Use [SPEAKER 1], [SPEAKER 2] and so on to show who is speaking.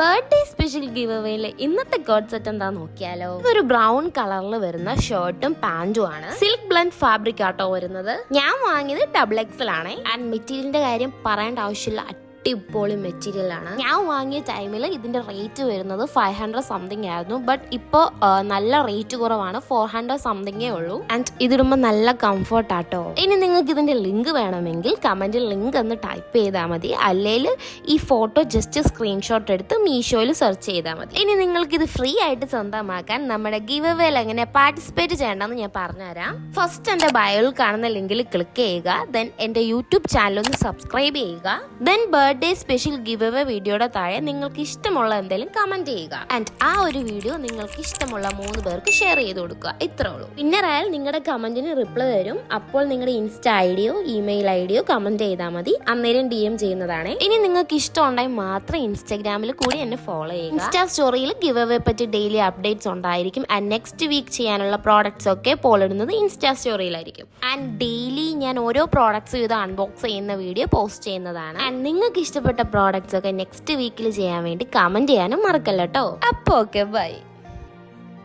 [SPEAKER 1] Birthday special give അവേയിലെ ഇന്നത്തെ code set എന്താ നോക്കിയാലോ? ഒരു ബ്രൗൺ കളറിൽ വരുന്ന ഷർട്ടും പാന്റും ആണ്. സിൽക്ക് ബ്ലൻഡ് ഫാബ്രിക് ആട്ടോ വരുന്നത്. ഞാൻ വാങ്ങിയത് ഡബിൾ എക്സൽ ആണ്. ആൻഡ് മെറ്റീരിയലിന്റെ കാര്യം പറയേണ്ട ആവശ്യമില്ല. അടിപൊളി മെറ്റീരിയൽ ആണ്. ഞാൻ വാങ്ങിയ ടൈമിൽ ഇതിന്റെ റേറ്റ് വരുന്നത് ഫൈവ് ഹൺഡ്രഡ് സംതിങ് ആയിരുന്നു. ബട്ട് ഇപ്പോൾ നല്ല റേറ്റ് കുറവാണ്. ഫോർ ഹൺഡ്രഡ് സംതിങ്ങേ ഉള്ളൂ. ആൻഡ് ഇതിടുമ്പോൾ നല്ല കംഫർട്ട് ആട്ടോ. ഇനി നിങ്ങൾക്ക് ഇതിന്റെ ലിങ്ക് വേണമെങ്കിൽ കമന്റിൽ ലിങ്ക് ഒന്ന് ടൈപ്പ് ചെയ്താൽ മതി. അല്ലെങ്കിൽ ഈ ഫോട്ടോ ജസ്റ്റ് സ്ക്രീൻഷോട്ട് എടുത്ത് മീഷോയിൽ സെർച്ച് ചെയ്താൽ മതി. ഇനി നിങ്ങൾക്ക് ഇത് ഫ്രീ ആയിട്ട് സ്വന്തമാക്കാൻ നമ്മുടെ ഗിവ് അവേയിൽ എങ്ങനെ പാർട്ടിസിപ്പേറ്റ് ചെയ്യേണ്ടെന്ന് ഞാൻ പറഞ്ഞുതരാം. ഫസ്റ്റ് എന്റെ ബയോയിൽ കാണുന്ന ലിങ്കിൽ ക്ലിക്ക് ചെയ്യുക. ദെൻ എന്റെ യൂട്യൂബ് ചാനൽ ഒന്ന് സബ്സ്ക്രൈബ് ചെയ്യുക. Then birthday special giveaway വീഡിയോയുടെ താഴെ നിങ്ങൾക്ക് ഇഷ്ടമുള്ള എന്തെങ്കിലും കമന്റ് ചെയ്യുക. ആൻഡ് ആ ഒരു വീഡിയോ നിങ്ങൾക്ക് ഇഷ്ടമുള്ള മൂന്ന് പേർക്ക് ഷെയർ ചെയ്ത് കൊടുക്കുക. ഇത്രേ ഉള്ളൂ. വിന്നറായാൽ നിങ്ങളുടെ കമന്റിന് റിപ്ലൈ തരും. അപ്പോൾ നിങ്ങളുടെ ഇൻസ്റ്റ ഐ ഡിയോ ഇമെയിൽ ഐ ഡിയോ കമന്റ് ചെയ്താൽ മതി. അന്നേരം ഡി എം ചെയ്യുന്നതാണ്. ഇനി നിങ്ങൾക്ക് ഇഷ്ടമുണ്ടായി മാത്രം ഇൻസ്റ്റാഗ്രാമിൽ കൂടി എന്നെ ഫോളോ ചെയ്യുക. ഇൻസ്റ്റാ സ്റ്റോറിയിൽ ഗിവ് അവേ പറ്റി ഡെയിലി അപ്ഡേറ്റ്സ് ഉണ്ടായിരിക്കും. ആൻഡ് നെക്സ്റ്റ് വീക്ക് ചെയ്യാനുള്ള പ്രോഡക്ട്സ് ഒക്കെ പോളിടുന്നത് ഇൻസ്റ്റാ സ്റ്റോറിയിലായിരിക്കും ആൻഡ് ഡെയിലി ഞാൻ ഓരോ പ്രോഡക്ട്സ് ഇത് അൺബോക്സ് ചെയ്യുന്ന വീഡിയോ പോസ്റ്റ് ചെയ്യുന്നതാണ്. ആൻഡ് നിങ്ങൾക്ക് ഇഷ്ടപ്പെട്ട പ്രോഡക്റ്റ്സ് ഒക്കെ നെക്സ്റ്റ് വീക്കിൽ ചെയ്യാൻ വേണ്ടി കമന്റ് ചെയ്യാനും മറക്കല്ല അപ്പോ ഓക്കെ ബൈ